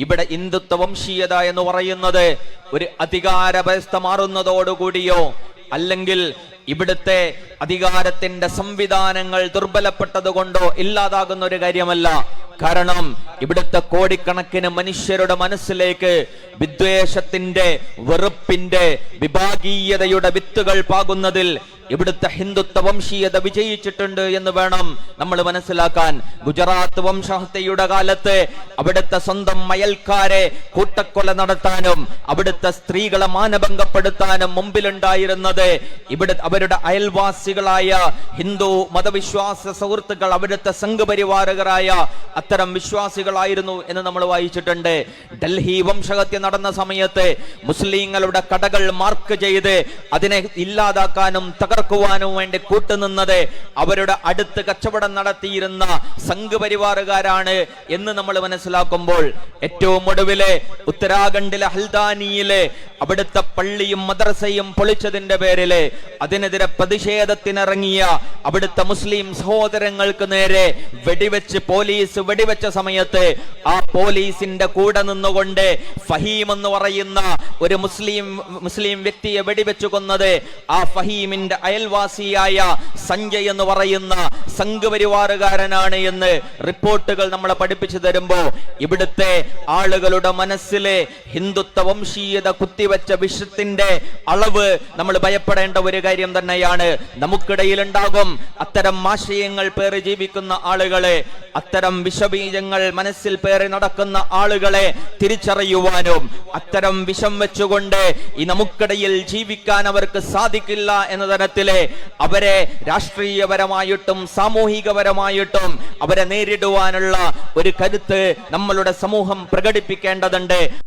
ഇവിടെ ഹിന്ദുത്വ വംശീയത എന്ന് പറയുന്നത് ഒരു അധികാര വ്യവസ്ഥ മാറുന്നതോടുകൂടിയോ അല്ലെങ്കിൽ ഇവിടുത്തെ അധികാരത്തിന്റെ സംവിധാനങ്ങൾ ദുർബലപ്പെട്ടത് കൊണ്ടോ ഇല്ലാതാകുന്ന ഒരു കാര്യമല്ല. കാരണം ഇവിടുത്തെ കോടിക്കണക്കിന് മനുഷ്യരുടെ മനസ്സിലേക്ക് വിദ്വേഷത്തിന്റെ വെറുപ്പിന്റെ വിഭാഗീയതയുടെ വിത്തുകൾ പാകുന്നതിൽ ഇവിടുത്തെ ഹിന്ദുത്വ വംശീയത വിജയിച്ചിട്ടുണ്ട് എന്ന് വേണം നമ്മൾ മനസ്സിലാക്കാൻ. ഗുജറാത്ത് വംശഹത്യയുടെ കാലത്ത് അവിടുത്തെ സ്വന്തം മയൽക്കാരെ കൂട്ടക്കൊല നടത്താനും അവിടുത്തെ സ്ത്രീകളെ മാനഭംഗപ്പെടുത്താനും മുമ്പിലുണ്ടായിരുന്നത് ഇവിടെ അവരുടെ അയൽവാസികളായ ഹിന്ദു മതവിശ്വാസ സുഹൃത്തുക്കൾ അവിടുത്തെ സംഘപരിവാരകരായ അത്തരം വിശ്വാസികളായിരുന്നു എന്ന് നമ്മൾ വായിച്ചിട്ടുണ്ട്. ഡൽഹി വംശഹത്യ നടന്ന സമയത്ത് മുസ്ലിങ്ങളുടെ കടകൾ മാർക്ക് ചെയ്ത് അതിനെ ഇല്ലാതാക്കാനും തകർക്കുവാനും വേണ്ടി കൂട്ടുനിന്നത് അവരുടെ അടുത്ത് കച്ചവടം നടത്തിയിരുന്ന സംഘപരിവാറുകാരാണ് എന്ന് നമ്മൾ മനസ്സിലാക്കുമ്പോൾ ഏറ്റവും ഒടുവിലെ ഉത്തരാഖണ്ഡിലെ ഹൽദാനിയിലെ അവിടുത്തെ പള്ളിയും മദ്രസയും പൊളിച്ചതിന്റെ പേരിൽ അതിനെതിരെ പ്രതിഷേധത്തിനിറങ്ങിയ അവിടുത്തെ മുസ്ലിം സഹോദരങ്ങൾക്ക് നേരെ വെടിവെച്ച് പോലീസ് വെടിവെച്ച സമയത്ത് ആ പോലീസിന്റെ കൂടെ നിന്നുകൊണ്ട് ഫഹീം എന്ന് പറയുന്ന ഒരു മുസ്ലിം മുസ്ലിം വ്യക്തിയെ വെടിവെച്ചു കൊന്നത് ആ ഫഹീമിന്റെ അയൽവാസിയായ സഞ്ജയ് എന്ന് പറയുന്ന സംഘപരിവാറുകാരനാണ് എന്ന് റിപ്പോർട്ടുകൾ നമ്മളെ പഠിപ്പിച്ചു തരുമ്പോ ഇവിടുത്തെ ആളുകളുടെ മനസ്സിലെ ഹിന്ദുത്വ വംശീയത കുത്തിവെച്ച വിഷത്തിന്റെ അളവ് നമ്മൾ ഭയപ്പെടേണ്ട ഒരു കാര്യം തന്നെയാണ്. നമുക്കിടയിൽ ഉണ്ടാകും അത്തരം ആശയങ്ങൾ പേറി ജീവിക്കുന്ന ആളുകളെ അത്തരം വിഷബീജങ്ങൾ മനസ്സിൽ പേറി നടക്കുന്ന ആളുകളെ തിരിച്ചറിയുവാനും അത്തരം വിഷം വെച്ചുകൊണ്ട് ഈ നമുക്കിടയിൽ ജീവിക്കാൻ അവർക്ക് സാധിക്കില്ല എന്ന തരത്തിലെ അവരെ രാഷ്ട്രീയപരമായിട്ടും സാമൂഹികപരമായിട്ടും അവരെ നേരിടുവാനുള്ള ഒരു കരുത്ത് നമ്മളുടെ സമൂഹം പ്രകടിപ്പിക്കേണ്ടതുണ്ട്.